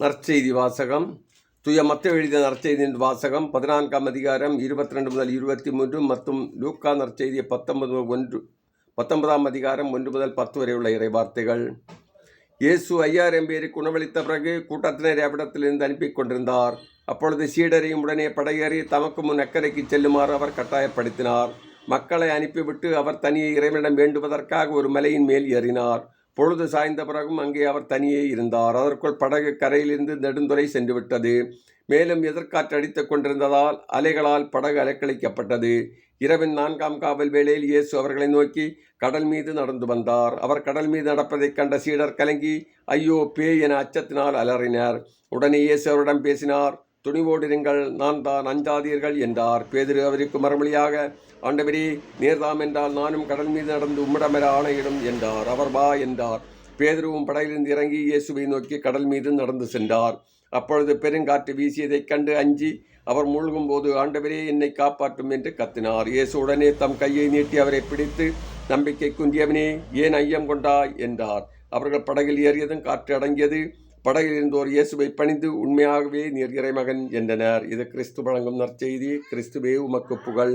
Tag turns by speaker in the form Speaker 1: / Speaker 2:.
Speaker 1: நற்செய்தி வாசகம். தூய மத்த எழுதிய நற்செய்தியின் வாசகம் பதினான்காம் அதிகாரம் இருபத்தி ரெண்டு முதல் இருபத்தி மூன்று மற்றும் லூக்கா நற்செய்தி பத்தொன்பது ஒன்று பத்தொன்பதாம் அதிகாரம் ஒன்று முதல் பத்து வரை உள்ள இறைவார்த்தைகள் இயேசு ஐயாயிரம் பேரை குணவளித்த பிறகு கூட்டத்தினர் அவ்விடத்திலிருந்து அனுப்பி கொண்டிருந்தார். அப்பொழுது சீடரையும் உடனே படையேறி தமக்கு முன் அக்கறைக்கு செல்லுமாறு அவர் கட்டாயப்படுத்தினார். மக்களை அனுப்பிவிட்டு அவர் தனியை இறைவனிடம் வேண்டுவதற்காக ஒரு மலையின் மேல் ஏறினார். பொழுது சாய்ந்த பிறகும் அங்கே அவர் தனியே இருந்தார். அதற்குள் படகு கரையிலிருந்து நெடுந்துரை சென்றுவிட்டது. மேலும் எதிர்காற்று அடித்துக் கொண்டிருந்ததால் அலைகளால் படகு அலைக்கழிக்கப்பட்டது. இரவின் நான்காம் காவல் வேளையில் இயேசு அவர்களை நோக்கி கடல் மீது நடந்து வந்தார். அவர் கடல் மீது நடப்பதைக் கண்ட சீடர் கலங்கி ஐயோ பேய் என அச்சத்தினால் அலறினார். உடனே இயேசு அவரிடம் பேசினார் துணிவோடிருங்கள் நான் தான் அஞ்சாதீர்கள் என்றார். பேதிரு அவருக்கு மறுமொழியாக ஆண்டவரே நீர்தாம் என்றால் நானும் கடல் மீது நடந்து உம்மிடமெற ஆணையிடும் என்றார். அவர் வா என்றார். பேதுருவும் படகிலிருந்து இறங்கி இயேசுவை நோக்கி கடல் மீது நடந்து சென்றார். அப்பொழுது பெருங்காற்று வீசியதைக் கண்டு அஞ்சி அவர் மூழ்கும் போது ஆண்டவரே என்னை காப்பாற்றும் என்று கத்தினார். இயேசு உடனே தம் கையை நீட்டி அவரை பிடித்து நம்பிக்கை குந்தியவனே ஏன் ஐயம் கொண்டாய்? என்றார். அவர்கள் படகில் ஏறியதும் காற்று அடங்கியது. படகில் இருந்தோர் இயேசுவை பணிந்து உண்மையாகவே நீர் இறைமகன் என்றனர். இது கிறிஸ்து வழங்கும் நற்செய்தி. கிறிஸ்துவே உமக்கு புகழ்.